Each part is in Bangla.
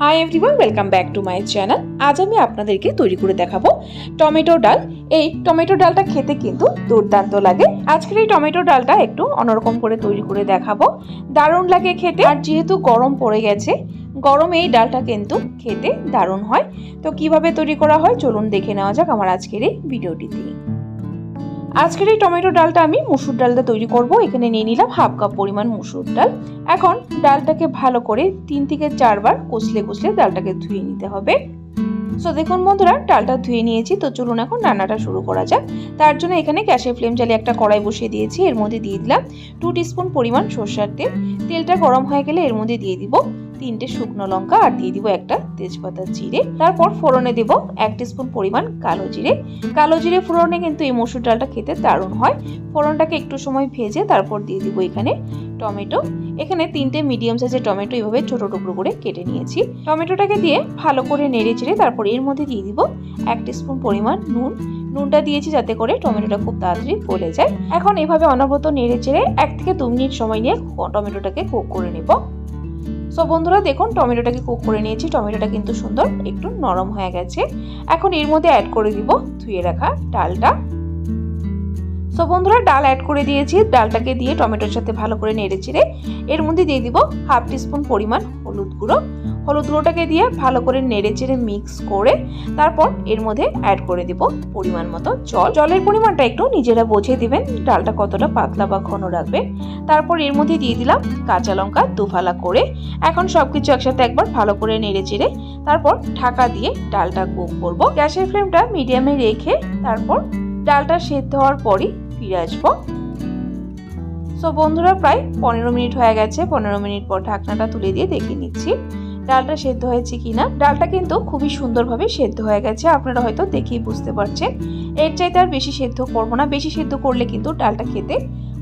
Hi everyone welcome back to my channel আজ আমি আপনাদেরকে তৈরি করে দেখাবো টমেটো ডাল। এই টমেটো ডালটা খেতে কিন্তু দুর্দান্ত লাগে। আজকের এই টমেটো ডালটা একটু অন্যরকম করে তৈরি করে দেখাবো। দারুণ লাগে খেতে। আর যেহেতু গরম পড়ে গেছে, গরম এই ডালটা কিন্তু খেতে দারুণ হয়। তো কীভাবে তৈরি করা হয়, চলুন দেখে নেওয়া যাক আমার আজকের এই ভিডিওটিতে। আজকের এই টমেটো ডালটা আমি মুসুর ডালটা তৈরি করব। এখানে নিয়ে নিলাম হাফ কাপ পরিমাণ মুসুর ডাল। এখন ডালটাকে ভালো করে তিন থেকে চারবার কষলে কষলে ডালটাকে ধুয়ে নিতে হবে। সো দেখুন বন্ধুরা, ডালটা ধুয়ে নিয়েছি। তো চলুন এখন রান্নাটা শুরু করা যাক। তার জন্য এখানে গ্যাসের ফ্লেম জ্বালিয়ে একটা কড়াই বসিয়ে দিয়েছি। এর মধ্যে দিয়ে দিলাম টু টিস্পুন পরিমাণ সর্ষার তেল। তেলটা গরম হয়ে গেলে এর মধ্যে দিয়ে দিব তিনটে শুকনো লঙ্কা আর দিয়ে দিব একটা তেজপাতা জিরে। তারপর ফোড়নে দেব এক স্পুন পরিমাণ কালো জিরে। কালো জিরে ফোড়নে কিন্তু এই মসুর ডালটা খেতে দারুণ হয়। ফোড়নটাকে একটু সময় ভেজে তারপর দিয়ে দিব এখানে টমেটো। এখানে তিনটে মিডিয়াম সাইজের টমেটো এইভাবে ছোট টুকরো করে কেটে নিয়েছি। টমেটোটাকে দিয়ে ভালো করে নেড়ে চেড়ে তারপর এর মধ্যে দিয়ে দিব এক স্পুন পরিমাণ নুন। নুনটা দিয়েছি যাতে করে টমেটোটা খুব তাড়াতাড়ি গলে যায়। এখন এভাবে অনবরত নেড়ে চেড়ে এক থেকে দু মিনিট সময় নিয়ে টমেটোটাকে কুক করে নেব। সো বন্ধুরা, দেখুন টমেটোটাকে কুক করে নিয়েছি। টমেটোটা কিন্তু সুন্দর, একটু নরম হয়ে গেছে। এখন এর মধ্যে অ্যাড করে দিব ধুয়ে রাখা ডালটা। সো বন্ধুরা, ডাল অ্যাড করে দিয়েছি। ডালটাকে দিয়ে টমেটোর সাথে ভালো করে নেড়ে চেড়ে এর মধ্যে দিয়ে দিব হাফ টিস্পুন পরিমাণ হলুদ গুঁড়ো। হলুদ গুঁড়োটাকে দিয়ে ভালো করে নেড়ে চেড়ে মিক্স করে তারপর এর মধ্যে অ্যাড করে দিব পরিমাণ মতো জল। জলের পরিমাণটা একটু নিজেরা বুঝে দিবেন ডালটা কতটা পাতলা বা ঘন রাখবে। তারপর এর মধ্যে দিয়ে দিলাম কাঁচা লঙ্কা দুফালা করে। এখন সব কিছু একসাথে একবার ভালো করে নেড়ে চেড়ে তারপর ঢাকা দিয়ে ডালটা কুক করব। গ্যাসের ফ্লেমটা মিডিয়ামে রেখে তারপর ডালটা সেদ্ধ হওয়ার পরই ফিরে আসব। সো বন্ধুরা, প্রায় পনেরো মিনিট হয়ে গেছে। পনেরো মিনিট পর ঢাকনাটা তুলে দিয়ে দেখে নিচ্ছি ডালটা সেদ্ধ হয়েছে কিনা। ডালটা কিন্তু খুবই সুন্দরভাবে সেদ্ধ হয়ে গেছে। আপনারা হয়তো দেখেই বুঝতে পারছেন। এর চাইতে আর বেশি সেদ্ধ করব না। বেশি সেদ্ধ করলে কিন্তু ডালটা খেতে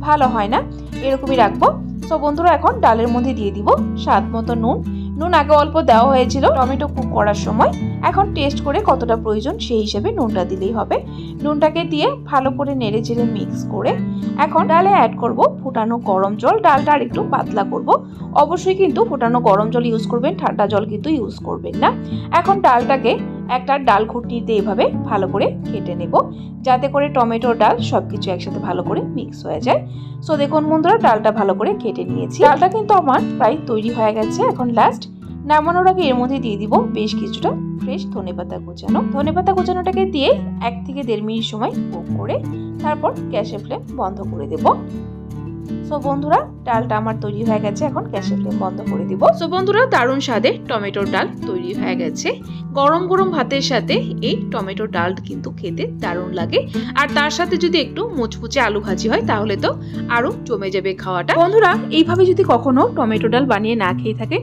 ভালো হয় না। এরকমই রাখব। সো বন্ধুরা, এখন ডালের মধ্যে দিয়ে দিব স্বাদ মতো নুন। নুন আগে অল্প দেওয়া হয়েছিল টমেটো কুক করার সময়। এখন টেস্ট করে কতটা প্রয়োজন সেই হিসেবে নুনটা দিলেই হবে। নুনটাকে দিয়ে ভালো করে নেড়ে চেড়ে মিক্স করে এখন ডালে অ্যাড করব ফুটানো গরম জল। ডালটা আর একটু পাতলা করব। অবশ্যই কিন্তু ফুটানো গরম জল ইউজ করবেন, ঠান্ডা জল কিন্তু ইউজ করবেন না। এখন ডালটাকে একটা ডাল দিয়ে এভাবে ভালো করে কেটে নেব। যাতে করে টমেটো, ডাল সব কিছু একসাথে ভালো করে মিক্স হয়ে যায়। সো দেখুন বন্ধুরা, ডালটা ভালো করে কেটে নিয়েছি। ডালটা কিন্তু আমার প্রায় তৈরি হয়ে গেছে। এখন লাস্ট নামানোর আগে এর মধ্যে দিয়ে দিব বেশ কিছুটা ফ্রেশ ধনে ধনেপাতা কুচানো। ধনেপাতা কুচানোটাকে দিয়ে এক থেকে দেড় মিনিট সময় কুক করে তারপর গ্যাসের ফ্লেম বন্ধ করে দেব। সো বন্ধুরা ডালটা আমার তৈরি হয়ে গেছে। এখন গ্যাসের ফ্লেম বন্ধ করে দিব। সো বন্ধুরা দারুণ স্বাদে টমেটোর ডাল তৈরি হয়ে গেছে। গরম গরম ভাতের সাথে এই টমেটো ডাল কিন্তু খেতে দারুণ লাগে। আর তার সাথে যদি একটু মুচমুচে আলু ভাজি হয় তাহলে তো আরও জমে যাবে খাওয়াটা। বন্ধুরা এইভাবে যদি কখনো টমেটো ডাল বানিয়ে না খেয়ে থাকে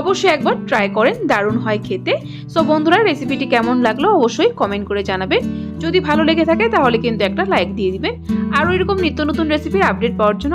অবশ্যই একবার ট্রাই করেন দারুণ হয় খেতে। সো বন্ধুরা রেসিপিটি কেমন লাগল অবশ্যই কমেন্ট করে জানাবেন। যদি ভালো লেগে থাকে তাহলে কিন্তু একটা লাইক দিয়ে দিবেন। আরও এরকম নিত্য নতুন রেসিপির আপডেট পাওয়ার জন্য